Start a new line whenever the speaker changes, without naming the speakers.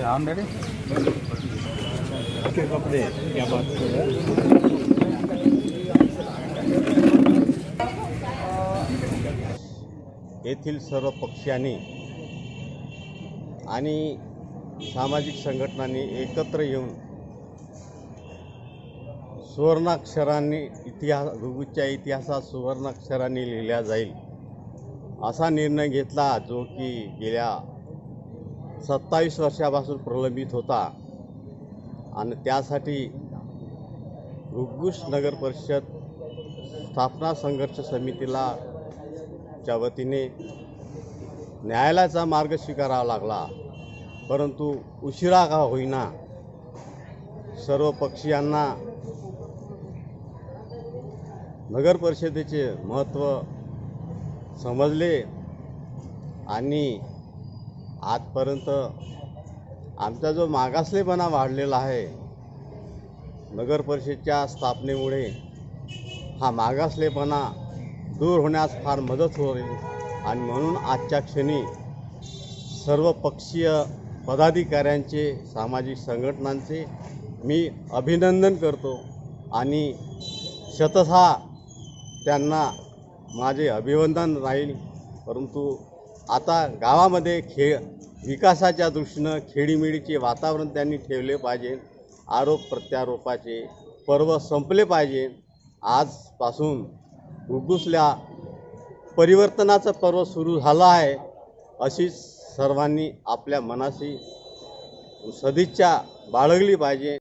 Ready
कपडे क्या बात कर रहे हैं?
येथील सर्व पक्षांनी आणि सामाजिक संघटनांनी एकत्र येऊन सुवर्णाक्षरांनी इतिहास भूगूच्या इतिहासात सुवर्णाक्षरांनी लिहिल्या जाईल असा निर्णय घेतला जो की गेल्या सत्तावीस वर्षापासून प्रलंबित होता. आणि त्यासाठी रुगुश नगर परिषद स्थापना संघर्ष समितीला च्या वतीने न्यायालयाचा मार्ग स्वीकारावा लागला. परंतु उशिरा का होईना सर्व पक्षीयांना नगर परिषदेचे महत्त्व समजले आणि आजपर्यंत आमचा जो मागासलेपणा वाढलेला आहे नगरपरिषदच्या स्थापनेमुळे हा मागासलेपणा दूर होण्यास फार मदत होईल आणि म्हणून आजच्या क्षणी सर्व पक्षीय पदाधिकाऱ्यांचे सामाजिक संघटनांचे मी अभिनंदन करतो आणि शतशः त्यांना माझे अभिवंदन राहील. परंतु आता गावामध्ये खेळ विकासाच्या दृष्टीनं खेडीमेडीचे वातावरण त्यांनी ठेवले पाहिजे. आरोप प्रत्यारोपाचे पर्व संपले पाहिजे. आजपासून घुगुसल्या परिवर्तनाचं पर्व सुरू झालं आहे अशीच सर्वांनी आपल्या मनाशी सदिच्छा बाळगली पाहिजे.